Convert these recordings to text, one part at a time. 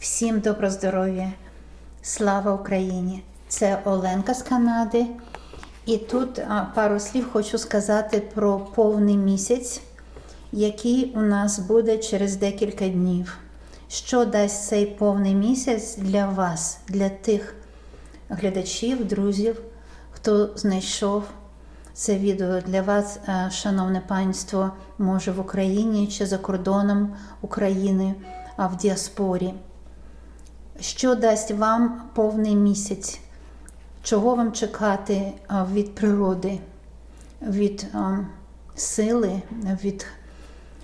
Всім добро здоров'я! Слава Україні! Це Оленка з Канади. І тут пару слів хочу сказати про повний місяць, який у нас буде через декілька днів. Що дасть цей повний місяць для вас, для тих глядачів, друзів, хто знайшов це відео для вас, е, шановне панство, може в Україні чи за кордоном України, а в діаспорі. Що дасть вам повний місяць? Чого вам чекати від природи, від сили, від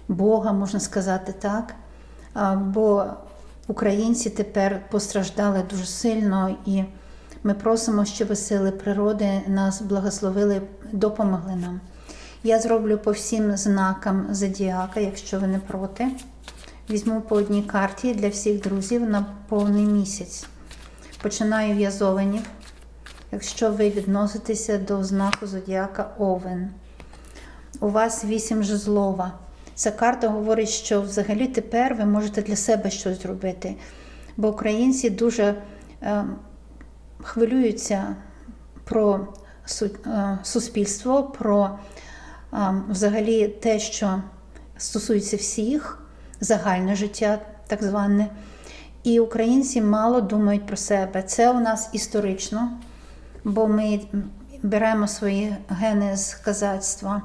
Бога, можна сказати так? Бо українці тепер постраждали дуже сильно, і ми просимо, щоб сили природи нас благословили, допомогли нам. Я зроблю по всім знакам зодіака, якщо ви не проти. Візьму по одній карті для всіх друзів на повний місяць. Починаю овенів. Якщо ви відноситеся до знаку зодіака Овен, у вас вісім жезлова. Ця карта говорить, що взагалі тепер ви можете для себе щось зробити. Бо українці дуже е, хвилюються про су- е, суспільство, про е, взагалі те, що стосується всіх, загальне життя, так зване. І українці мало думають про себе. Це у нас історично, бо ми беремо свої гени з казацтва,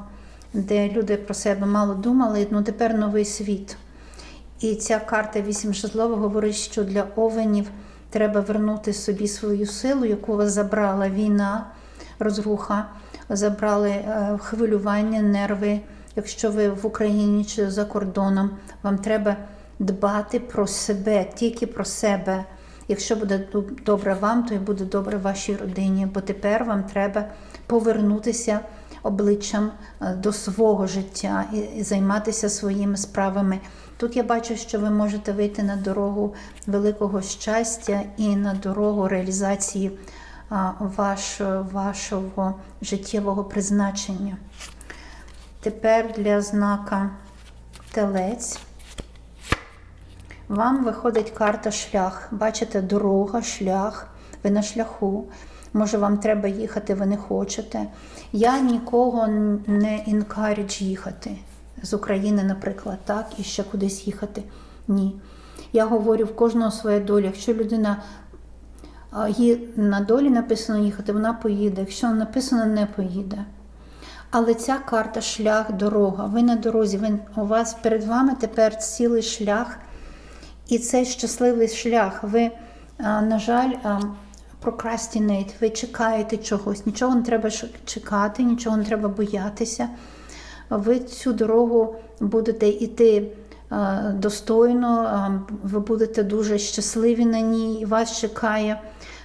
де люди про себе мало думали, ну тепер новий світ. І ця карта вісім жезлова говорить, що для овенів треба вернути собі свою силу, яку вас забрала війна, розруха, забрали е, хвилювання, нерви. Якщо ви в Україні чи за кордоном, вам треба дбати про себе, тільки про себе. Якщо буде добре вам, то і буде добре вашій родині, бо тепер вам треба повернутися обличчям е, до свого життя і, займатися своїми справами. Тут я бачу, що ви можете вийти на дорогу великого щастя і на дорогу реалізації а, ваш, вашого життєвого призначення. Тепер для знака телець. Вам виходить карта шлях. Бачите, дорога, шлях, ви на шляху. Може, вам треба їхати, ви не хочете. Я нікого не інкарідж їхати з України, наприклад, так, і ще кудись їхати. Ні. Я говорю в кожного своя доля. Якщо людина на долі написано їхати, вона поїде. Якщо написано, не поїде. Але ця карта шлях, дорога. Ви на дорозі, ви, у вас перед вами тепер цілий шлях. І цей щасливий шлях. Ви, на жаль, прокрастінейт, ви чекаєте чогось. Нічого не треба чекати, нічого не треба боятися. Ви цю дорогу будете йти достойно, ви будете дуже щасливі на ній, вас чекає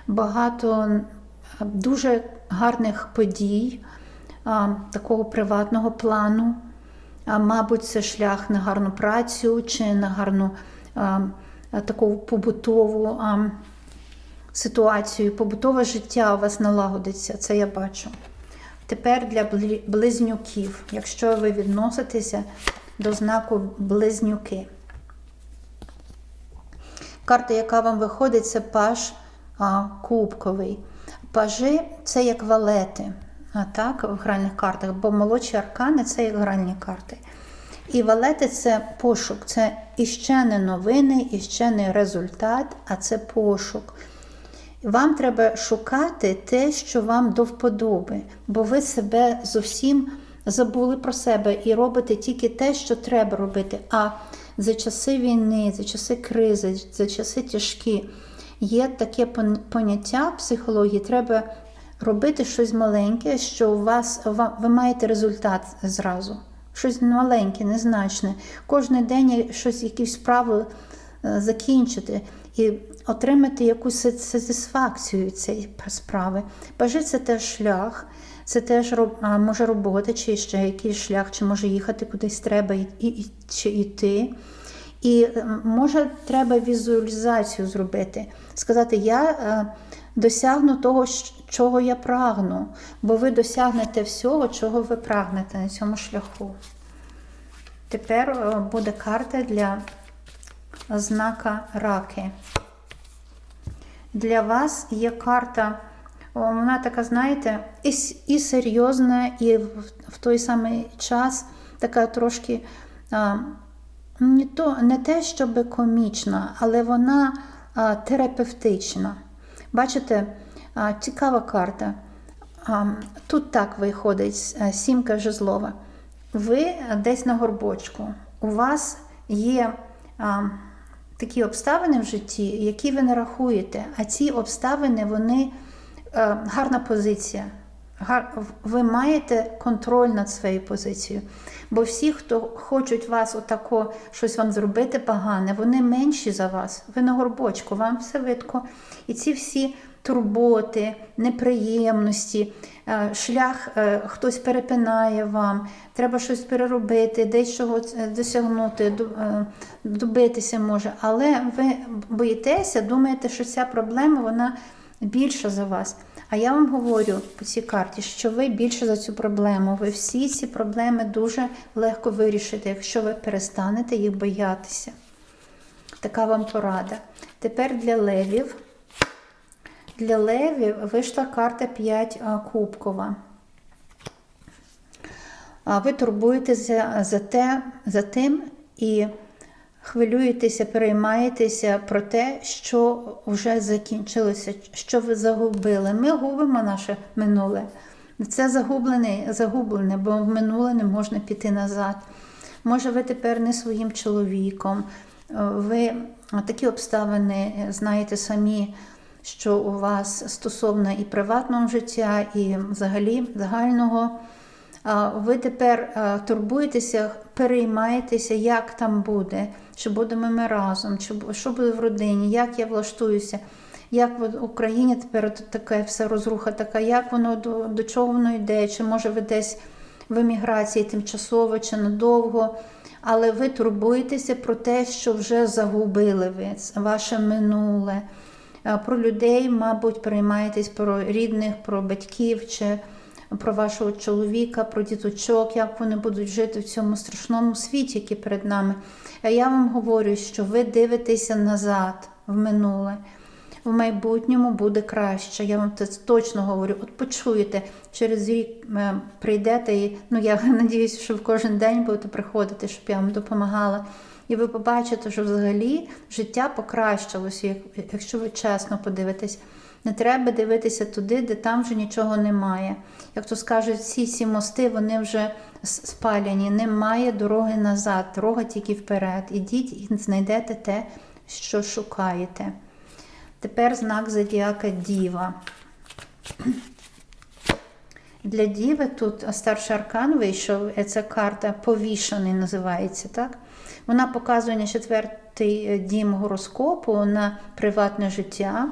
багато дуже гарних подій, а, такого приватного плану. А, мабуть, це шлях на гарну працю чи на гарну а, таку побутову а, ситуацію. Побутове життя у вас налагодиться, це я бачу. Тепер для близнюків, якщо ви відноситеся до знаку близнюки. Карта, яка вам виходить, це паж а, кубковий. Пажи це як валети, так, в гральних картах, бо молодші аркани це як гральні карти. І валети це пошук, це іще не новини, іще не результат, а це пошук. Вам треба шукати те, що вам до вподоби, бо ви себе зовсім забули про себе і робите тільки те, що треба робити. А за часи війни, за часи кризи, за часи тяжкі є таке поняття в психології, треба робити щось маленьке, що у вас ви маєте результат зразу. Щось маленьке, незначне. Кожен день щось, якісь справи е, закінчити і отримати якусь са- сатисфакцію цієї справи. Бажи це теж шлях, це теж може робота, чи ще якийсь шлях, чи може їхати кудись треба і, і, чи йти. І е, може треба візуалізацію зробити, сказати, я е, досягну того, чого я прагну, бо ви досягнете всього, чого ви прагнете на цьому шляху. Тепер е, буде карта для знака раки. Для вас є карта, вона така, знаєте, і, і серйозна, і в, в той самий час така трошки а, не, то, не те, щоб комічна, але вона а, терапевтична. Бачите, цікава карта. Тут так виходить е, сімка жезлова. Ви десь на горбочку. У вас є такі обставини в житті, які ви не рахуєте. А ці обставини, вони е, гарна позиція. Ви маєте контроль над своєю позицією. Бо всі, хто хочуть вас отако щось вам зробити погане, вони менші за вас. Ви на горбочку, вам все видко. І ці всі турботи, неприємності, е, шлях е, хтось перепинає вам, треба щось переробити, десь чогось е, досягнути, добитися може. Але ви боїтеся, думаєте, що ця проблема вона більша за вас. А я вам говорю по цій карті, що ви більше за цю проблему. Ви всі ці проблеми дуже легко вирішите, якщо ви перестанете їх боятися. Така вам порада. Тепер для левів. Для левів вийшла карта 5 а, кубкова. Ви турбуєтеся за, те, за тим і хвилюєтеся, переймаєтеся про те, що вже закінчилося, що ви загубили. Ми губимо наше минуле. Це загублене, загублене, бо в минуле не можна піти назад. Може, ви тепер не своїм чоловіком, ви такі обставини знаєте самі, що у вас стосовно і приватного життя, і взагалі загального. Ви тепер турбуєтеся, переймаєтеся, як там буде, чи будемо ми разом, чи що буде в родині, як я влаштуюся, як в Україні тепер тут таке все розруха така, як воно до, до чого воно йде, чи може ви десь в еміграції тимчасово чи надовго. Але ви турбуєтеся про те, що вже загубили ви, ваше минуле. Е, Про людей, мабуть, переймаєтесь про рідних, про батьків чи про вашого чоловіка, про діточок, як вони будуть жити в цьому страшному світі, який перед нами. А я вам говорю, що ви дивитеся назад в минуле. В майбутньому буде краще. Я вам це точно говорю. От почуєте, через рік е, прийдете і ну я надіюся, що в кожен день будете приходити, щоб я вам допомагала. І ви побачите, що взагалі життя покращилося, якщо ви чесно подивитесь. Не треба дивитися туди, де там вже нічого немає. Як то скажуть, всі ці мости вони вже с- спаляні, немає дороги назад, дорога тільки вперед. Ідіть і знайдете те, що шукаєте. Тепер знак зодіака Діва. Для Діви тут старший аркан вийшов, це карта повішений називається, так? Вона показує на четвертий е, дім гороскопу на приватне життя,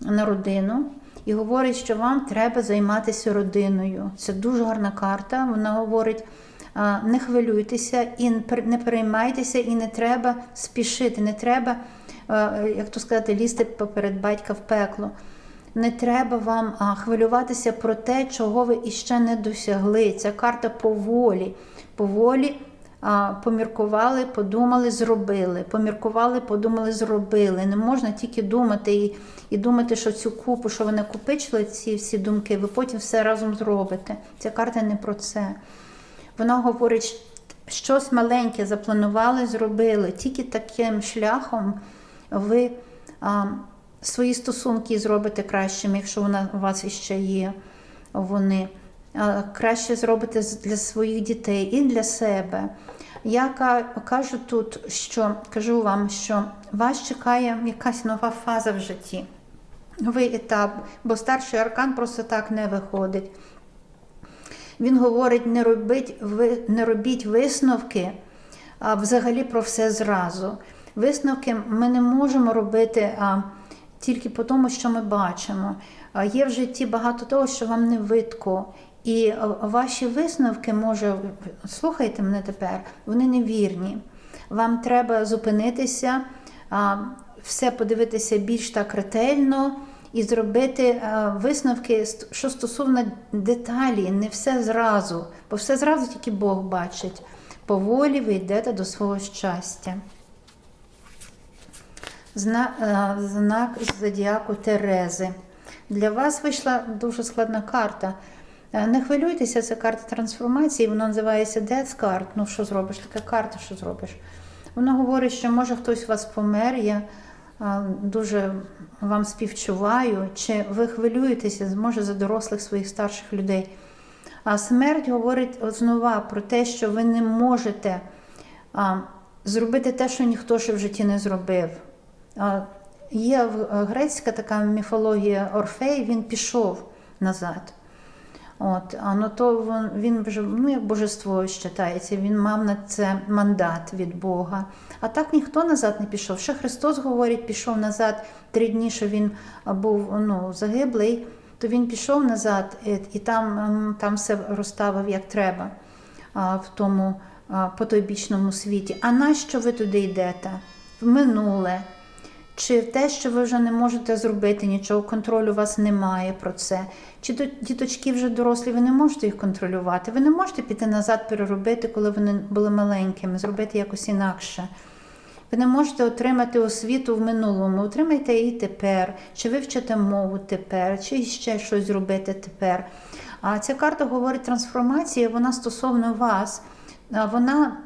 на родину. І говорить, що вам треба займатися родиною. Це дуже гарна карта. Вона говорить: не хвилюйтеся і не пер- переймайтеся, і не треба спішити, не треба, як то сказати, лізти поперед батька в пекло. Не треба вам хвилюватися про те, чого ви іще не досягли. Ця карта поволі. Поволі поміркували, подумали, зробили. Поміркували, подумали, зробили. Не можна тільки думати і, і думати, що цю купу, що ви накопичили, ці всі думки, ви потім все разом зробите. Ця карта не про це. Вона говорить, щось маленьке запланували, зробили. Тільки таким шляхом ви а, свої стосунки зробите кращими, якщо вона у вас іще є. Вони краще зробите для своїх дітей і для себе. Я кажу тут, що кажу вам, що вас чекає якась нова фаза в житті, новий етап, бо старший аркан просто так не виходить. Він говорить: не робіть, ви, не робіть висновки а, взагалі про все зразу. Висновки ми не можемо робити а, тільки по тому, що ми бачимо. А, є в житті багато того, що вам не видко. І ваші висновки, може, слухайте мене тепер, вони невірні. Вам треба зупинитися, все подивитися більш так ретельно і зробити висновки, що стосовно деталі, не все зразу, бо все зразу тільки Бог бачить. Поволі ви йдете до свого щастя. Зна, е, знак зодіаку Терези. Для вас вийшла дуже складна карта. Е, Не хвилюйтеся, це карта трансформації, вона називається Death Card. Ну, що зробиш? Така карта, що зробиш. Вона говорить, що може хтось у вас помер, я е, дуже вам співчуваю, чи ви хвилюєтеся, може, за дорослих своїх старших людей. А смерть говорить знову про те, що ви не можете зробити те, що ніхто ще в житті не зробив. Є е, грецька така міфологія Орфей, він пішов назад. От, а ну то він, вже ну, як божество вважається, він мав на це мандат від Бога. А так ніхто назад не пішов. Ще Христос говорить, пішов назад три дні, що він був ну, загиблий, то він пішов назад і, і там, там все розставив як треба в тому потойбічному світі. А нащо ви туди йдете? В минуле. Чи те, що ви вже не можете зробити нічого, контролю у вас немає про це. Чи діточки вже дорослі, ви не можете їх контролювати. Ви не можете піти назад, переробити, коли вони були маленькими, зробити якось інакше. Ви не можете отримати освіту в минулому, отримайте її тепер, чи вивчите мову тепер, чи ще щось зробити тепер. А ця карта говорить трансформація, вона стосовно вас. Вона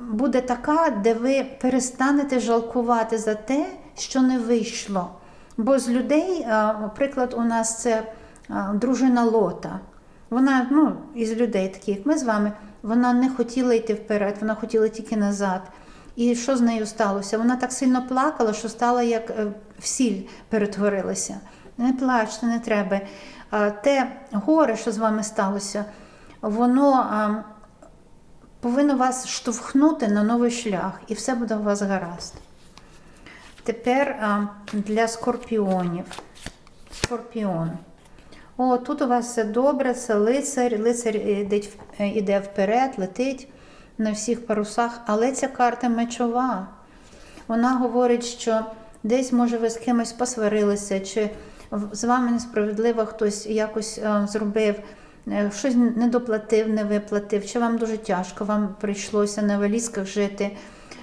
буде така, де ви перестанете жалкувати за те, що не вийшло. Бо з людей, наприклад, у нас це дружина Лота. Вона ну, із людей, таких як ми з вами, вона не хотіла йти вперед, вона хотіла тільки назад. І що з нею сталося? Вона так сильно плакала, що стала як е, в сіль перетворилася. Не плачте, не треба. Те горе, що з вами сталося, воно повинно вас штовхнути на новий шлях, і все буде у вас гаразд. Тепер для скорпіонів. Скорпіон. О, тут у вас все добре, це лицар. Лицар іде, вперед, летить на всіх парусах, але ця карта мечова. Вона говорить, що десь, може, ви з кимось посварилися, чи з вами несправедливо хтось якось зробив, е, щось недоплатив, не виплатив, чи вам дуже тяжко, вам прийшлося на валізках жити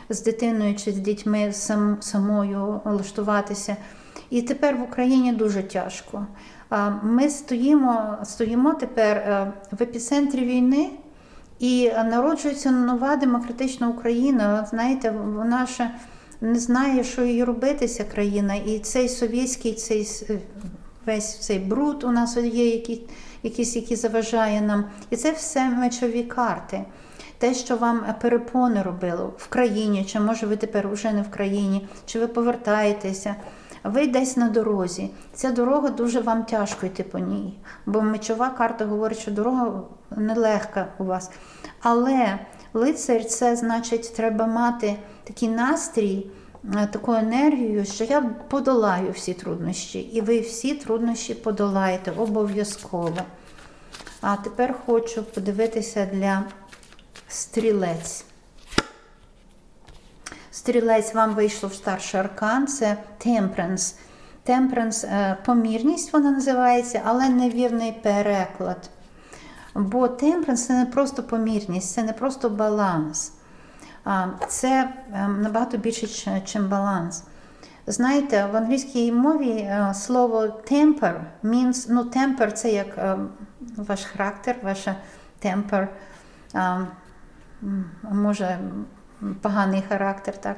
з дитиною чи з дітьми сам, самою влаштуватися. І тепер в Україні дуже тяжко. Ми стоїмо, стоїмо тепер е, в епіцентрі війни. І народжується нова демократична Україна. Знаєте, вона ще не знає, що їй робити, ця країна. І цей совєтський, цей весь цей бруд у нас є, який, якийсь, який заважає нам. І це все мечові карти. Те, що вам перепони робило в країні, чи може ви тепер вже не в країні, чи ви повертаєтеся. Ви десь на дорозі. Ця дорога дуже вам тяжко йти по ній. Бо мечова карта говорить, що дорога нелегка у вас. Але лицар це значить, треба мати такий настрій, таку енергію, що я подолаю всі труднощі. І ви всі труднощі подолаєте обов'язково. А тепер хочу подивитися для стрілець. Стрілець вам вийшло в старший аркан, це Temperance. Temperance е, помірність вона називається, але невірний переклад. Бо Temperance це не просто помірність, це не просто баланс. Це е, набагато більше, ніж баланс. Знаєте, в англійській мові е, слово temper means, ну, temper це як е, ваш характер, ваша temper. може поганий характер, так.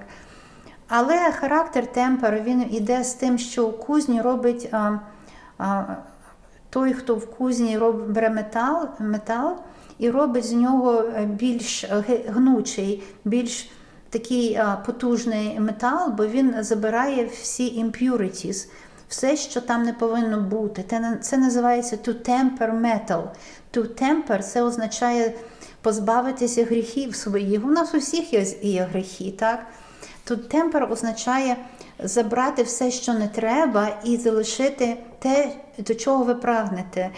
Але характер темпер він іде з тим, що у кузні робить а, а, той, хто в кузні роб, бере метал, метал і робить з нього е, більш гнучий, більш такий потужний метал, бо він забирає всі impurities, все, що там не повинно бути. Це, називається to temper metal. To temper це означає позбавитися гріхів своїх. У нас у всіх є гріхи, так? Тут темпер означає забрати все, що не треба, і залишити те, до чого ви прагнете.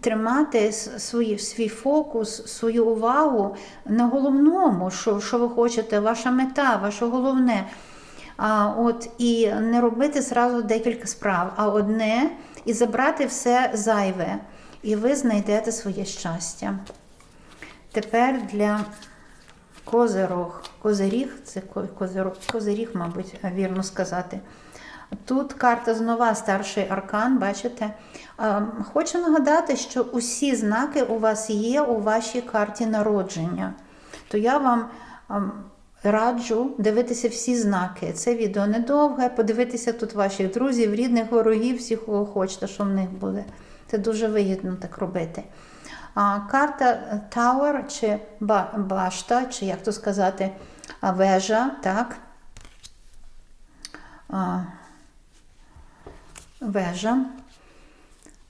Тримати с- свої, свій фокус, свою увагу на головному, що, що ви хочете, ваша мета, ваше головне. А, от, і не робити зразу декілька справ, а одне і забрати все зайве. І ви знайдете своє щастя. Тепер для Козирог. Козиріг, це козиріг, мабуть, вірно сказати. Тут карта знова старший аркан, бачите? Е, Хочу нагадати, що усі знаки у вас є у вашій карті народження. То я вам раджу дивитися всі знаки. Це відео недовге, подивитися тут ваших друзів, рідних, ворогів, всіх, кого хочете, що в них буде. Це дуже вигідно так робити. Карта Tower чи башта, чи як то сказати, вежа, так? Вежа.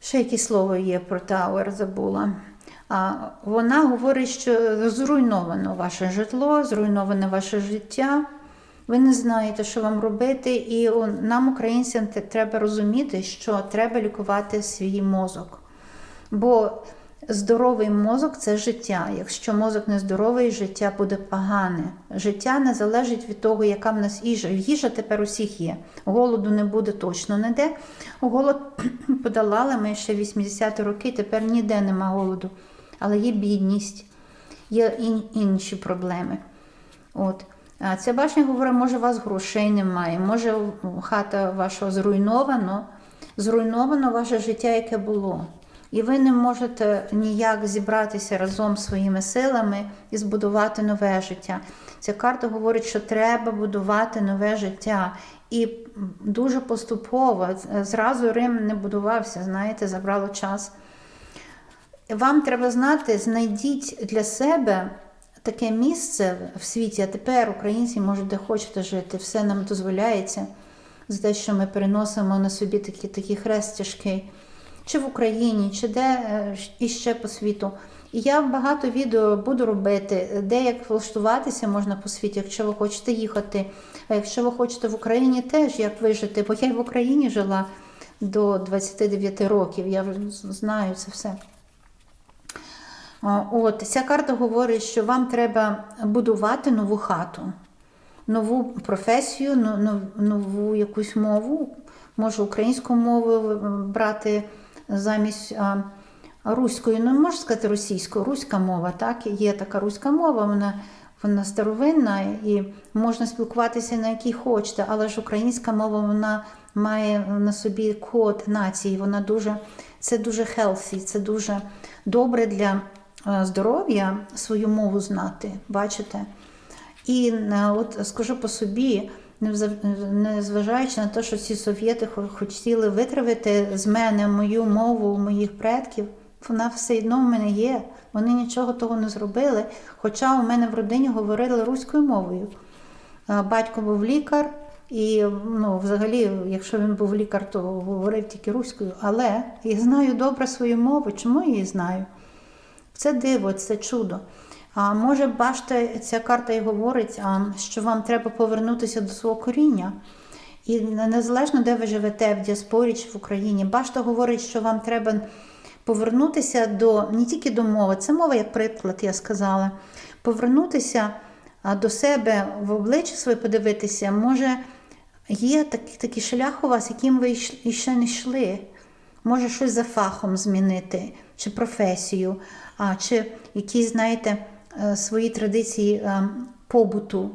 Ще якесь слово є про Тауер, забула. А, вона говорить, що зруйновано ваше житло, зруйноване ваше життя. Ви не знаєте, що вам робити, і нам, українцям, треба розуміти, що треба лікувати свій мозок. Бо здоровий мозок це життя. Якщо мозок не здоровий, життя буде погане. Життя не залежить від того, яка в нас їжа. Їжа тепер усіх є. Голоду не буде точно ніде. Голод подолали ми ще 80-ті роки, тепер ніде нема голоду. Але є бідність, є ін- інші проблеми. От. А ця башня говорить, може, у вас грошей немає, може, хата ваша зруйнована, зруйновано ваше життя, яке було. І ви не можете ніяк зібратися разом своїми силами і збудувати нове життя. Ця карта говорить, що треба будувати нове життя. І дуже поступово, зразу Рим не будувався, знаєте, забрало час. Вам треба знати, знайдіть для себе таке місце в світі, а тепер українці можуть де хочете жити, все нам дозволяється за те, що ми переносимо на собі такі, такі хрест тяжкий, чи в Україні, чи де е, і ще по світу. І я багато відео буду робити, де як влаштуватися можна по світі, якщо ви хочете їхати. А якщо ви хочете в Україні теж як вижити, бо я й в Україні жила до 29 років, я знаю це все. От, ця карта говорить, що вам треба будувати нову хату, нову професію, но- но- нову якусь мову. Може українську мову е, брати замість а, руської, ну можна сказати російською, руська мова, так? Є така руська мова, вона, вона старовинна і можна спілкуватися на якій хочете, але ж українська мова вона має на собі код нації, вона дуже, це дуже healthy, це дуже добре для е, здоров'я свою мову знати, бачите? І е, от скажу по собі, незважаючи на те, що ці совєти хотіли витравити з мене мою мову моїх предків, вона все одно в мене є. Вони нічого того не зробили. Хоча у мене в родині говорили руською мовою. Батько був лікар, і ну, взагалі, якщо він був лікар, то говорив тільки руською. Але я знаю добре свою мову. Чому я її знаю? Це диво, це чудо. А може, бачите, ця карта і говорить, що вам треба повернутися до свого коріння. І незалежно, де ви живете, в діаспорі чи в Україні, башта говорить, що вам треба повернутися до не тільки до мови, це мова, як приклад, я сказала. Повернутися до себе в обличчя своє подивитися, може, є такий, такий шлях у вас, яким ви ще не йшли. Може щось за фахом змінити, чи професію, а, чи якісь, знаєте, свої традиції е, побуту,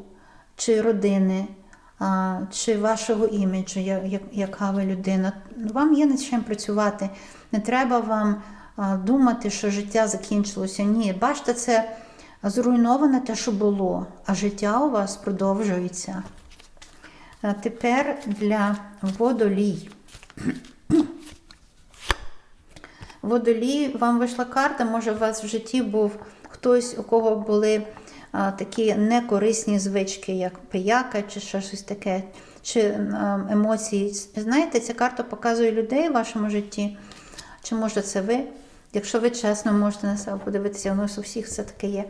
чи родини, чи вашого іміджу, як- яка ви людина. Вам є над чим працювати. Не треба вам думати, що життя закінчилося. Ні, бачите, це зруйноване те, що було, а життя у вас продовжується. Тепер для водолій. Водолій, вам вийшла карта, може, у вас в житті був хтось, у кого були такі некорисні звички, як пияка чи щось таке, чи емоції. Знаєте, ця карта показує людей в вашому житті. Чи може це ви? Якщо ви чесно можете на себе подивитися, воно у всіх все таке є.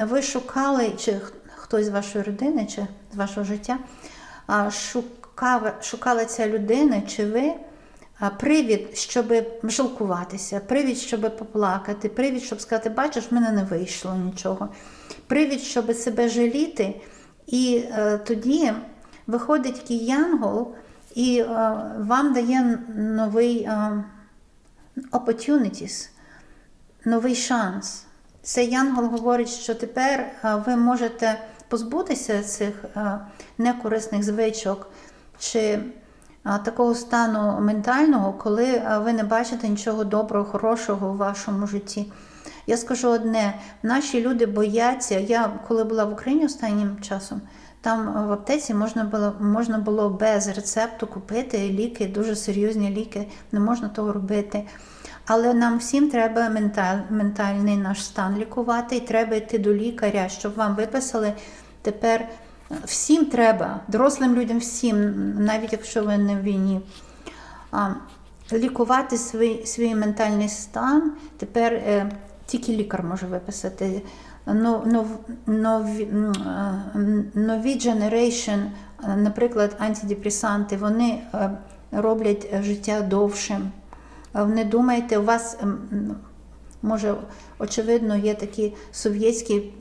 Ви шукали, чи хтось з вашої родини, чи з вашого життя, шукав, шукала ця людина, чи ви привід, щоб жалкуватися, привід, щоб поплакати, привід, щоб сказати, бачиш, в мене не вийшло нічого. Привід, щоб себе жаліти. І е, тоді виходить такий янгол і е, вам дає новий е, opportunities, новий шанс. цей янгол говорить, що тепер ви можете позбутися цих а, некорисних звичок чи такого стану ментального, коли ви не бачите нічого доброго, хорошого в вашому житті. Я скажу одне: наші люди бояться. Я коли була в Україні останнім часом, там в аптеці можна було, можна було без рецепту купити ліки, дуже серйозні ліки, не можна того робити. Але нам всім треба менталь, ментальний наш стан лікувати, і треба йти до лікаря, щоб вам виписали тепер. Всім треба, дорослим людям всім, навіть якщо ви не в війні, лікувати свій, свій ментальний стан. Тепер е, тільки лікар може виписати. Нов, нов, нові, е, наприклад, антидепресанти, вони е, роблять життя довшим. Не думайте, у вас може, очевидно, є такий совєтський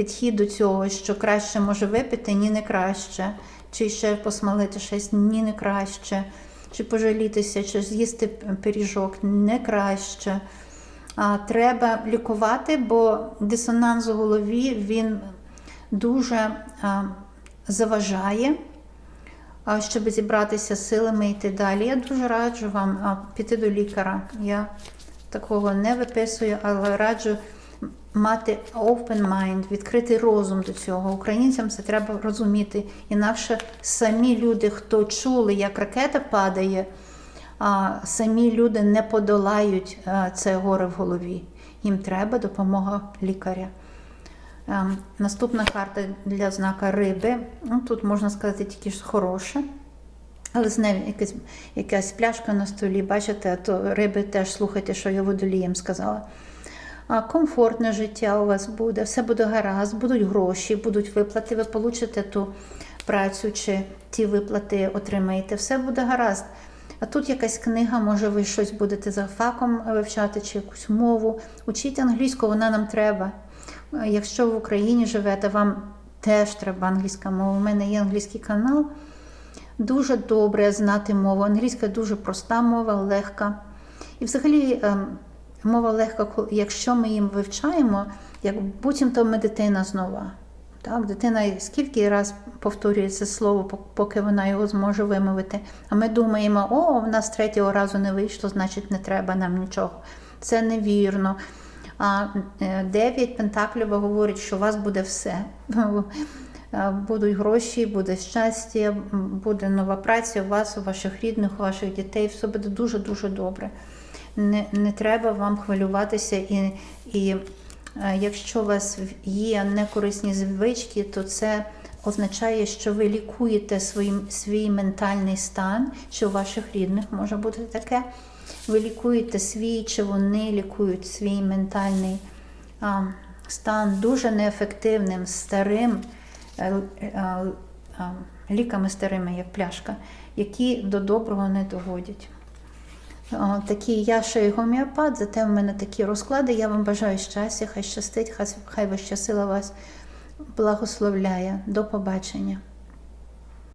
підхід до цього, що краще може випити, ні не краще, чи ще посмалити щось, ні не краще, чи пожалітися, чи з'їсти пиріжок, не краще. А, треба лікувати, бо дисонанс у голові він дуже а, заважає щоб зібратися силами йти далі. Я дуже раджу вам піти до лікаря. Я такого не виписую, але раджу мати open mind, відкритий розум до цього. Українцям це треба розуміти. Інакше самі люди, хто чули, як ракета падає, а самі люди не подолають це горе в голові. Їм треба допомога лікаря. Ем, Наступна карта для знака риби. Ну, тут можна сказати тільки що хороше. Але з нею якась, якась пляшка на столі, бачите, то риби теж слухайте, що я водолієм сказала. Комфортне життя у вас буде, все буде гаразд, будуть гроші, будуть виплати, ви получите ту працю чи ті виплати отримаєте, все буде гаразд. А тут якась книга, може, ви щось будете за факом вивчати, чи якусь мову. Учіть англійську, вона нам треба. Якщо в Україні живете, вам теж треба англійська мова. У мене є англійський канал. Дуже добре знати мову. Англійська дуже проста мова, легка. І взагалі ем, мова легка, якщо ми їм вивчаємо, як буцімто ми дитина знову. Так, дитина скільки раз повторює це слово, поки вона його зможе вимовити. А ми думаємо, о, в нас третього разу не вийшло, значить не треба нам нічого. Це невірно. А е, дев'ять пентаклів говорить, що у вас буде все. Е, Будуть гроші, буде щастя, буде нова праця у вас, у ваших рідних, у ваших дітей. Все буде дуже-дуже добре. Не, не треба вам хвилюватися. І, і е, якщо у вас є некорисні звички, то це означає, що ви лікуєте свій, свій ментальний стан, що у ваших рідних може бути таке. Ви лікуєте свій, чи вони лікують свій ментальний а, стан дуже неефективним, старим ліками старими, як пляшка, які до доброго не доводять. Такі я ще й гоміопат, зате в мене такі розклади. Я вам бажаю щастя, хай щастить, хай, ваша сила вас благословляє. До побачення.